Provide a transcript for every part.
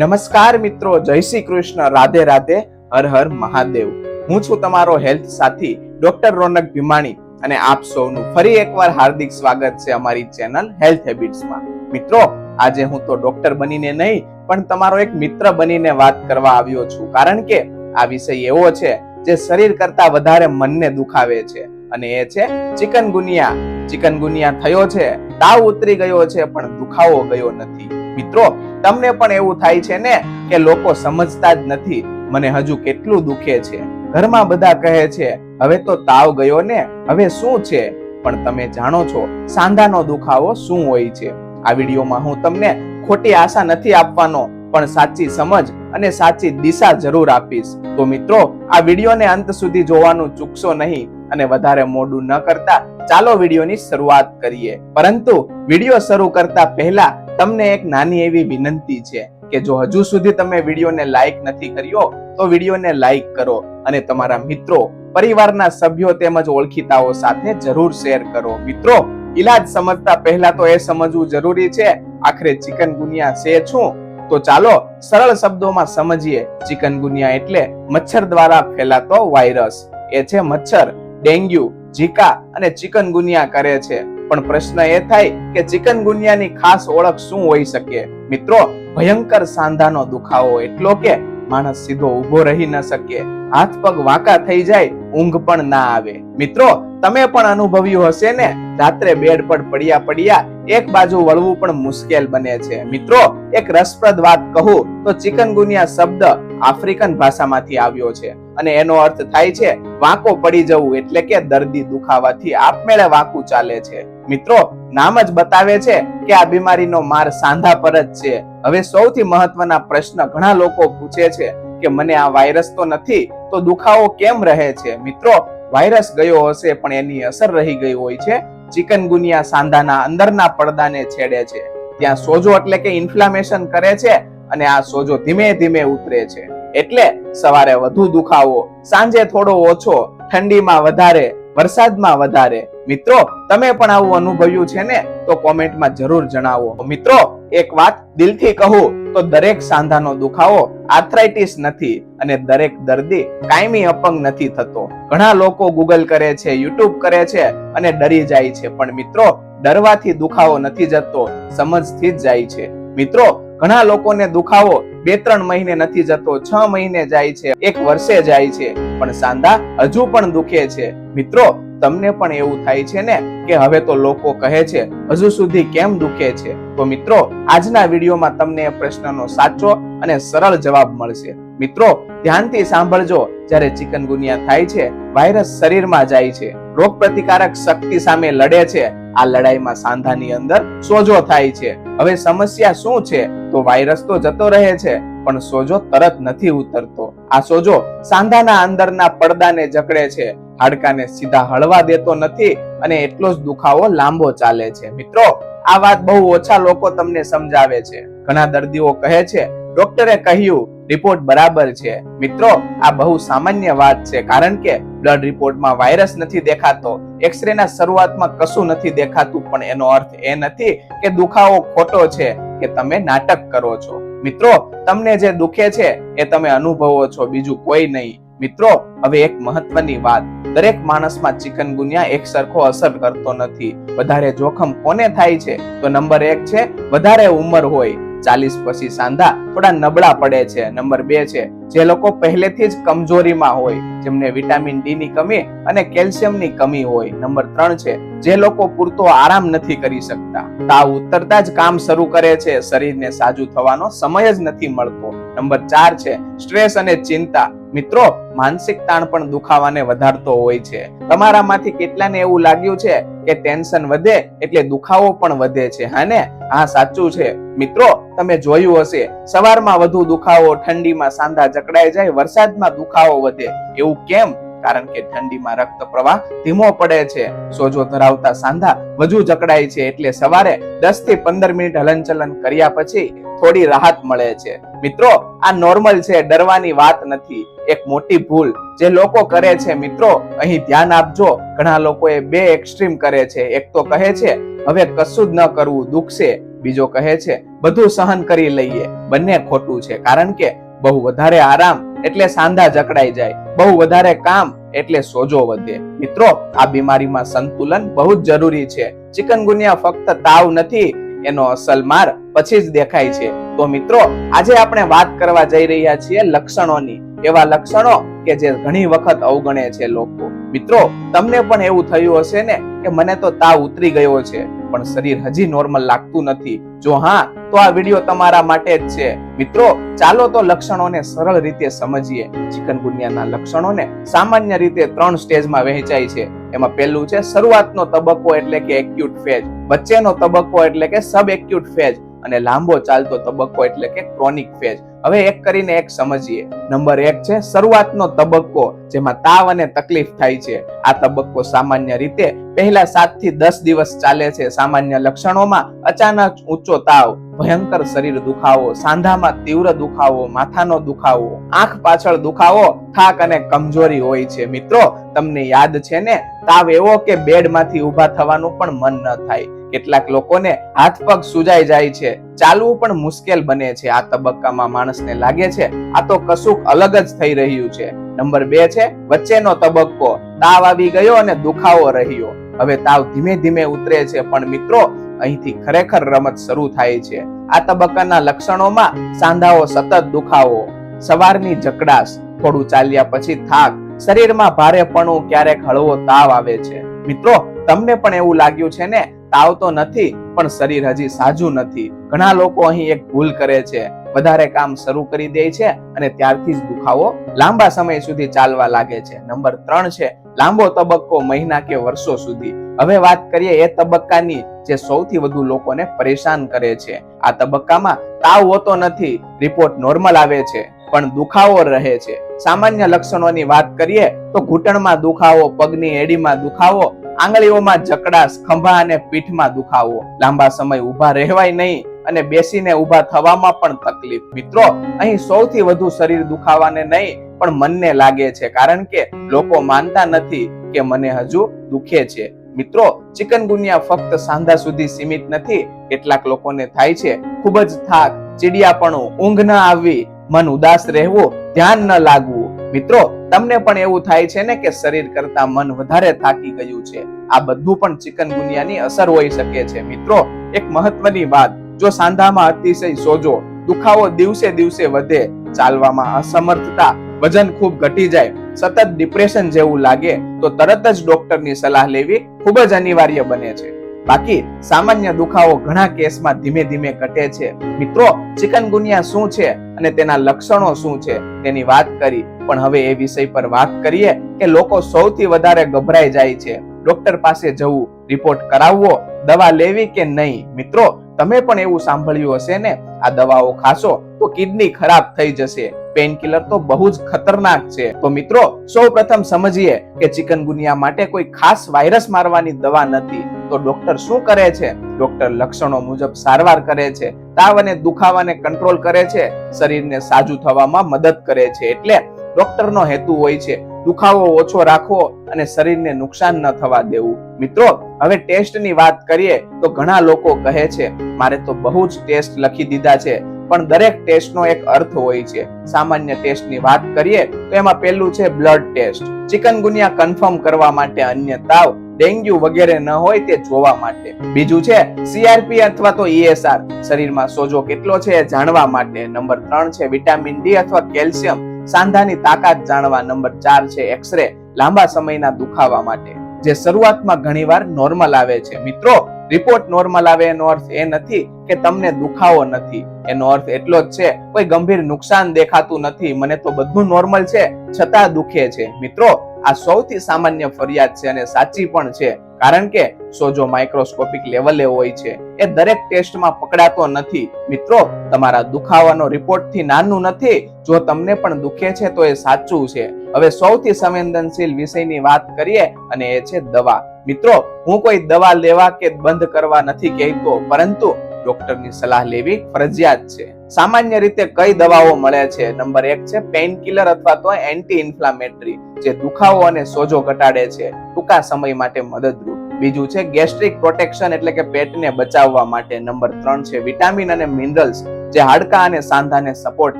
નમસ્કાર મિત્રો, જય શ્રી કૃષ્ણ, રાધે રાધે, હર હર મહાદેવ. હું છું તમારો હેલ્થ સાથી ડોક્ટર રોનક ભીમાણી અને આપ સૌનું ફરી એકવાર હાર્દિક સ્વાગત છે અમારી ચેનલ હેલ્થ હેબિટ્સમાં. મિત્રો, આજે હું તો ડોક્ટર બનીને નહીં, પણ તમારો એક મિત્ર બનીને વાત કરવા આવ્યો છું. કારણ કે આ વિષય એવો છે જે શરીર કરતા વધારે મનને દુખાવે છે અને એ છે ચિકનગુનિયા. ચિકનગુનિયા થયો છે, તાવ ઉતરી ગયો છે, પણ દુખાવો ગયો નથી. મિત્રો, તમને પણ એવું થાય છે ને કે લોકો સમજતા જ નથી. મને હજુ કેટલું દુખે છે. ઘરમાં બધા કહે છે, હવે તો તાવ ગયો ને, હવે શું છે? પણ તમે જાણો છો, સાંધાનો દુખાવો શું હોય છે? આ વિડીયોમાં હું તમને ખોટી આશા નથી આપવાનો, પણ સાચી સમજ અને સાચી દિશા જરૂર આપીશ. તો મિત્રો, આ વિડીયોને અંત સુધી જોવાનું ચૂકશો નહીં અને વધારે મોડું ન કરતા ચાલો વિડીયોની શરૂઆત કરીએ. પરંતુ વીડિયો શરૂ કરતા પહેલા તમને એક નાની એવી વિનંતી છે કે જો હજુ સુધી તમે વિડીયોને લાઈક નથી કર્યો, તો વિડીયોને લાઈક કરો અને તમારા મિત્રો, પરિવારના સભ્યો તેમજ ઓળખીતાઓ સાથે જરૂર શેર કરો. મિત્રો, ઈલાજ સમજતા પહેલા તો એ સમજવું જરૂરી છે, આખરે ચિકનગુનિયા છે શું? તો ચાલો, સરળ શબ્દોમાં સમજીએ. ચિકનગુનિયા એટલે મચ્છર દ્વારા ફેલાતો વાયરસ. એ છે મચ્છર, ડેન્ગ્યુ, ઝીકા અને ચિકનગુનિયા કરે છે. પણ પ્રશ્ન એ થાય કે ચિકનગુનિયાની ખાસ ઓળખ શું હોઈ શકે? મિત્રો, ભયંકર સાંધાનો દુખાવો એટલો કે માણસ સીધો ઊભો રહી ન શકે. હાથ પગ વાંકા થઈ જાય, ઊંઘ પણ ના આવે. મિત્રો, તમે પણ અનુભવ્યું હશે ને? રાત્રે બેડ પર પડ્યા પડ્યા એક બાજુ વળવું પણ મુશ્કેલ બને છે. મિત્રો, એક રસપ્રદ વાત કહું તો ચિકનગુનિયા શબ્દ આફ્રિકન ભાષામાંથી આવ્યો છે. અને એનો અર્થ થાય છે, વાંકો પડી જવું એટલે કે દર્દી દુખાવાથી આપમેળે વાંકું ચાલે છે. મિત્રો, નામ જ બતાવે છે કે આ બીમારીનો માર સાંધા પર જ છે. હવે સૌથી મહત્વના પ્રશ્ન ઘણા લોકો પૂછે છે કે મને આ વાયરસ તો નથી, તો દુખાવો કેમ રહે છે? મિત્રો, વાયરસ ગયો હશે પણ એની અસર રહી ગઈ હોય છે. ચિકનગુનિયા સાંધાના અંદરના પડદાને છેડે છે. ત્યાં સોજો એટલે કે ઇન્ફ્લામેશન કરે છે અને આ સોજો ધીમે ધીમે ઉતરે છે. એટલે સવારે વધુ દુખાવો, સાંજે થોડો ઓછો, ઠંડીમાં વધારે, વરસાદમાં વધારે. મિત્રો, તમે પણ આવું અનુભવ્યું છે ને, તો કોમેન્ટમાં જરૂર જણાવો. મિત્રો, એક વાત દિલથી કહું, તો દરેક સાંધાનો દુખાવો આર્થરાઇટિસ નથી અને દરેક દર્દી કાયમી અપંગ નથી થતો. ઘણા લોકો ગૂગલ કરે છે યુટ્યુબ કરે છે અને ડરી જાય છે. પણ મિત્રો, ડરવાથી દુખાવો નથી જતો, સમજથી જ જાય છે. મિત્રો ઘણા લોકોને દુખાવો બે ત્રણ મહિને નથી જતો, છ મહિને જાય છે, એક વર્ષે જાય છે. પણ સાંધા હજુ પણ દુખે છે. મિત્રો, તમને પણ એવું થાય છે ને કે હવે તો લોકો કહે છે, હજુ સુધી કેમ દુખે છે? તો મિત્રો, આજના વિડીયોમાં તમને એ પ્રશ્નનો સાચો અને સરળ જવાબ મળશે. મિત્રો, ધ્યાનથી સાંભળજો, જ્યારે ચિકનગુનિયા થાય છે, વાયરસ શરીરમાં જાય છે. રોગ પ્રતિકારક શક્તિ સામે લડે છે. આ લડાઈમાં સાંધાની અંદર સોજો થાય છે. હવે સમસ્યા શું છે? તો વાયરસ તો જતો રહે છે, પણ સોજો તરત નથી ઉતરતો. આ સોજો સાંધાના અંદરના પડદાને જકડે છે. હાડકાને સીધા હળવા દેતો નથી અને એટલો જ દુખાવો લાંબો ચાલે છે. મિત્રો, આ વાત બહુ ઓછા લોકો તમને સમજાવે છે. ઘણા દર્દીઓ કહે છે ડોક્ટરે કહ્યું, રિપોર્ટ બરાબર છે. મિત્રો, આ બહુ સામાન્ય વાત છે, કારણ કે બ્લડ રિપોર્ટમાં વાયરસ નથી દેખાતો એક્સરે ના શરૂઆતમાં કશું નથી દેખાતું, પણ એનો અર્થ એ નથી કે દુખાવો ખોટો છે કે તમે નાટક કરો છો. મિત્રો, તમને જે દુખે છે એ તમે અનુભવો છો, બીજું કોઈ નહીં. મિત્રો, હવે એક મહત્વની વાત. દરેક માણસમાં ચિકનગુનિયા એક સરખો અસર કરતો નથી. વધારે જોખમ કોને થાય છે? તો નંબર એક છે, વધારે ઉંમર હોય. ચાલીસ પછી સાંધા થોડા નબળા પડે છે નંબર બે છે. જે લોકો પહેલેથી જ કમજોરીમાં હોય, જેમને વિટામિન ડી ની કમી અને કેલ્શિયમની કમી હોય, નંબર ત્રણ છે, જે લોકો પૂરતો આરામ નથી કરી શકતા. તાવ ઉતરતા જ કામ શરૂ કરે છે, શરીરને સાજુ થવાનો સમય જ નથી મળતો. નંબર ચાર છે, સ્ટ્રેસ અને ચિંતા. મિત્રો, માનસિક તાણ પણ દુખાવાને વધારતો હોય છે. તમારામાંથી કેટલાને એવું લાગ્યું છે કે ટેન્શન વધે એટલે દુખાવો પણ વધે છે હા ને હા, સાચું છે. મિત્રો, તમે જોયું હશે, સવારમાં વધુ દુખાવો, ઠંડીમાં સાંધા જકડાઈ જાય, વરસાદમાં દુખાવો વધે. એવું કેમ? કારણ કે ઠંડીમાં રક્ત પ્રવાહ ધીમો પડે છે. સોજો ધરાવતા સાંધા વધુ જકડાય છે એટલે સવારે દસથી પંદર મિનિટ હલનચલન કર્યા પછી થોડી રાહત મળે છે. મિત્રો, આ નોર્મલ છે, ડરવાની વાત નથી. એક મોટી ભૂલ જે લોકો કરે છે, મિત્રો, અહીં ધ્યાન આપજો. ઘણા લોકો એ બે એક્સ્ટ્રીમ કરે છે. એક તો કહે છે, હવે કશું જ ન કરવું, દુખશે. બીજો કહે છે, બધું સહન કરી લઈએ. બંને ખોટું છે. કારણ કે બહુ વધારે આરામ એટલે સાંધા જકડાઈ જાય. બહુ વધારે કામ એટલે સોજો વધે. મિત્રો, આ બીમારીમાં સંતુલન બહુ જ જરૂરી છે. ચિકનગુનિયા ફક્ત તાવ નથી, એનો અસલ માર પછી જ દેખાય છે. તો મિત્રો, આજે આપણે વાત કરવા જઈ રહ્યા છીએ લક્ષણોની. એવા લક્ષણો કે જે ઘણી વખત અવગણે છે લોકો. મિત્રો, તમને પણ એવું થયું હશે ને કે મને તો તાવ ઉતરી ગયો છે. પણ શરીર હજી નોર્મલ લાગતું નથી. જો હા, તો આ વીડિયો તમારા માટે જ છે. મિત્રો, ચાલો તો લક્ષણોને સરળ રીતે સમજીએ. ચિકનગુનિયાના લક્ષણોને સામાન્ય રીતે ત્રણ સ્ટેજમાં વહેંચાય છે. એમાં પહેલું છે શરૂઆતનો તબક્કો એટલે કે એક્યુટ ફેજ વચ્ચેનો તબક્કો એટલે કે સબ એક્યુટ ફેજ અને લાંબો ચાલતો તબક્કો એટલે કે ક્રોનિક ફેઝ હવે એક કરીને એક સમજીએ. નંબર એક છે શરૂઆતનો તબક્કો, જેમાં તાવ અને તકલીફ થાય છે. આ તબક્કો સામાન્ય રીતે પહેલા સાતથી દસ દિવસ ચાલે છે. સામાન્ય લક્ષણોમાં અચાનક ઊંચો તાવ, ભયંકર શરીર દુખાવો, સાંધામાં તીવ્ર દુખાવો, માથાનો દુખાવો, આંખ પાછળ દુખાવો, થાક અને કમજોરી હોય છે. મિત્રો, તમને યાદ છે ને? તાવ એવો કે બેડમાંથી ઊભા થવાનું પણ મન ન થાય. કેટલાક લોકોને હાથ પગ સુજાઈ જાય છે. ચાલવું પણ મુશ્કેલ બને છે. આ તબક્કામાં માણસને લાગે છે, આ તો કશુંક અલગ જ થઈ રહ્યું છે. નંબર બે છે, વચ્ચેનો તબક્કો. તાવ આવી ગયો અને દુખાવો રહ્યો. હવે તાવ ધીમે ધીમે ઉતરે છે, પણ મિત્રો, અહીંથી ખરેખર રમત શરૂ થાય છે. આ તબક્કાના લક્ષણોમાં સાંધાઓ સતત દુખાવો, સવારની જકડાશ, થોડું ચાલ્યા પછી થાક, શરીરમાં ભારેપણું, ક્યારેક હળવો તાવ આવે છે. મિત્રો, તમને પણ એવું લાગ્યું છે ને? તાવ તો નથી, પણ શરીર હજી સાજું નથી. ઘણા લોકો અહીં એક ભૂલ કરે છે. વધારે કામ શરૂ કરી દે છે અને ત્યારથી જ દુખાવો લાંબા સમય સુધી ચાલવા લાગે છે. નંબર ત્રણ છે, લાંબો તબક્કો મહિના કે વર્ષો સુધી. હવે વાત કરીએ એ તબક્કાની જે સૌથી વધુ લોકોને પરેશાન કરે છે. આ તબક્કામાં તાવ હોતો નથી, રિપોર્ટ નોર્મલ આવે છે, પણ દુખાવો રહે છે. સામાન્ય લક્ષણોની વાત કરીએ તો ઘૂંટણમાં દુખાવો, પગની એડીમાં દુખાવો આંગળીઓમાં જકડાશ ખંભા અને પીઠમાં દુખાવો. લાંબા સમય ઊભા રહેવાય નહીં અને બેસીને ઊભા થવામાં પણ તકલીફ. મિત્રો, અહીં સૌથી વધુ શરીર દુખાવાને નહીં, પણ મનને લાગે છે. કારણ કે લોકો માનતા નથી કે મને હજુ દુખે છે. મિત્રો, ચિકનગુનિયા ફક્ત સાંધા સુધી સીમિત નથી. કેટલાક લોકોને થાય છે ખૂબ જ થાક, ચીડિયાપણું, ઊંઘ ન આવવી, મન ઉદાસ રહેવું, ધ્યાન ન લાગવું. મિત્રો તમને પણ એવું થાય છે ને કે શરીર કરતા મન વધારે થાકી ગયું છે. આ બધું પણ ચિકનગુનિયાની અસર હોઈ શકે છે. મિત્રો, એક મહત્વની વાત, જો સાંધામાં અતિશય સોજો, દુખાવો દિવસે દિવસે વધે, ચાલવામાં અસમર્થતા, વજન ખૂબ ઘટી જાય, સતત ડિપ્રેશન જેવું લાગે, તો તરત જ ડોક્ટરની સલાહ લેવી ખૂબ જ અનિવાર્ય બને છે. બાકી, સામાન્ય દુખાવો ઘણા કેસમાં ધીમે ધીમે ઘટે છે. મિત્રો ચિકનગુનિયા શું છે અને તેના લક્ષણો શું છે? તેની વાત કરી પણ હવે એ વિષય પર વાત કરીએ કે લોકો સૌથી વધારે ગભરાઈ જાય છે. ડોક્ટર પાસે જવું, રિપોર્ટ કરાવવો, દવા લેવી કે નહીં? મિત્રો, તમે પણ એવું સાંભળ્યું હશે ને? આ દવાઓ ખાશો તો કિડની ખરાબ થઈ જશે. પેનકિલર તો બહુ જ ખતરનાક છે. તો મિત્રો, સૌપ્રથમ સમજીએ કે ચિકનગુનિયા માટે કોઈ ખાસ વાયરસ મારવાની દવા નથી. તો ડોક્ટર શું કરે છે? ડોક્ટર લક્ષણો મુજબ સારવાર કરે છે. તાવ અને દુખાવાને કંટ્રોલ કરે છે. શરીરને સાજું થવામાં મદદ કરે છે. એટલે ડોક્ટરનો હેતુ હોય છે દુખાવો ઓછો રાખવો અને શરીરને નુકસાન ન થવા દેવું. મિત્રો, હવે ટેસ્ટની વાત કરીએ તો ઘણા લોકો કહે છે, મારે તો બહુ જ ટેસ્ટ લખી દીધા છે. પણ દરેક ટેસ્ટનો એક અર્થ હોય છે. સામાન્ય ટેસ્ટની વાત કરીએ તો એમાં પહેલું છે બ્લડ ટેસ્ટ. ચિકનગુનિયા કન્ફર્મ કરવા માટે અન્ય તાવ, ડેન્ગ્યુ વગેરે ન હોય તે જોવા માટે. બીજું છે સીઆરપી અથવા તો ઈએસઆર શરીરમાં સોજો કેટલો છે જાણવા માટે. નંબર ત્રણ છે વિટામિન ડી અથવા કેલ્શિયમ. સાંધાની તાકાત જાણવા નંબર ચાર છે એક્સરે લાંબા સમયના દુખાવા માટે, જે શરૂઆતમાં ઘણીવાર નોર્મલ આવે છે. મિત્રો રિપોર્ટ નોર્મલ આવે એનો અર્થ એ નથી કે તમને દુખાવો નથી. એનો અર્થ એટલો જ છે, કોઈ ગંભીર નુકસાન દેખાતું નથી. મને તો બધું નોર્મલ છે, છતાં દુખે છે. મિત્રો, આ સૌથી સામાન્ય ફરિયાદ છે અને સાચી પણ છે. કારણ કે સોજો માઇક્રોસ્કોપિક લેવલે હોય છે, એ દરેક ટેસ્ટમાં પકડાતો નથી. મિત્રો, તમારા દુખાવાનો રિપોર્ટથી નાનું નથી. જો તમને પણ દુખે છે તો એ સાચું છે. હવે સૌથી સંવેદનશીલ વિષયની વાત કરીએ અને એ છે દવા. મિત્રો, હું કોઈ દવા લેવા કે બંધ કરવા નથી કહેતો, પરંતુ ડોક્ટરની સલાહ લેવી ફરજિયાત છે. સામાન્ય રીતે કઈ દવાઓ મળે છે? નંબર એક છે પેઇન કિલર અથવા તો એન્ટી ઇન્ફ્લામેટરી જે દુખાવો અને સોજો ઘટાડે છે. ટૂંકા સમય માટે મદદરૂપ. બીજું છે ગેસ્ટ્રિક પ્રોટેક્શન એટલે કે પેટને બચાવવા માટે. નંબર ત્રણ છે વિટામિન અને મિનરલ્સ જે હાડકા અને સાંધાને સપોર્ટ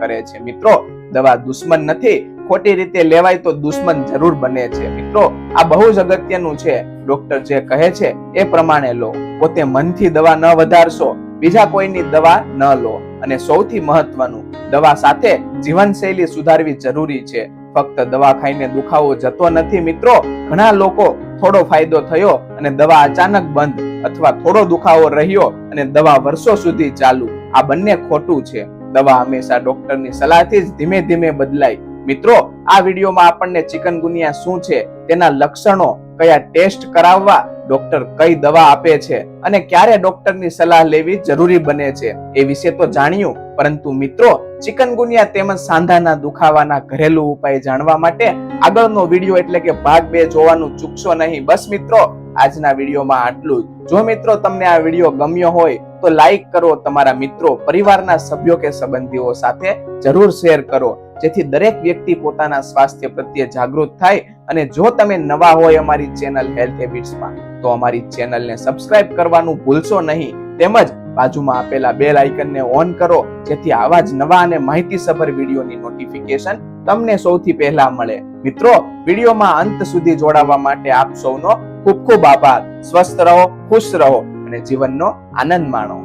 કરે છે. મિત્રો, દવા દુશ્મન નથી. ખોટી રીતે લેવાય તો દુશ્મન જરૂર બને છે. મિત્રો, આ બહુ જ અગત્યનું છે. ડોક્ટર જે કહે છે એ પ્રમાણે લો. પોતે મનથી દવા ન વધારશો. બીજા કોઈની દવા ન લો અને સૌથી મહત્વનું, દવા સાથે જીવનશૈલી સુધારવી જરૂરી છે. ફક્ત દવા ખાઈને દુખાવો જતો નથી મિત્રો. ઘણા લોકો થોડો ફાયદો થયો અને દવા અચાનક બંધ અથવા થોડો દુખાવો રહ્યો અને દવા વર્ષો સુધી ચાલુ. આ બંને ખોટું છે. દવા હંમેશા ડોક્ટરની સલાહથી જ ધીમે ધીમે બદલાય. મિત્રો, આ વિડીયોમાં આપણને ચિકનગુનિયા શું છે, તેના લક્ષણો, કયા ટેસ્ટ કરાવવા ડોક્ટર કઈ દવા આપે છે અને ક્યારે ડોક્ટરની સલાહ લેવી જરૂરી બને છે એ વિશે તો જાણ્યું, પરંતુ મિત્રો, ચિકનગુનિયા તેમજ સાંધાના દુખાવાના ઘરેલું ઉપાય જાણવા માટે આગળનો વીડિયો એટલે કે ભાગ બે જોવાનું ચૂકશો નહીં. બસ મિત્રો, આજના વિડીયોમાં આટલું જ. જો મિત્રો તમને આ વીડિયો ગમ્યો હોય, તો લાઈક કરો, તમારા મિત્રો, પરિવારના સભ્યો કે સંબંધીઓ સાથે જરૂર શેર કરો. જેથી દરેક વ્યક્તિ પોતાના સ્વાસ્થ્ય પ્રત્યે જાગૃત થાય અને જો તમે નવા હોય અમારી ચેનલ હેલ્થ હેબિટ્સમાં, તો અમારી ચેનલને સબસ્ક્રાઇબ કરવાનું ભૂલશો નહીં. તેમજ બાજુમાં આપેલા બેલ આઇકનને ઓન કરો, જેથી આવા જ નવા અને માહિતીસભર વિડીયોની નોટિફિકેશન તમને સૌથી પહેલા મળે. મિત્રો, વિડીયોમાં અંત સુધી જોડાવા માટે આપ સૌનો ખૂબ ખૂબ આભાર. સ્વસ્થ રહો, ખુશ રહો અને જીવનનો આનંદ માણો.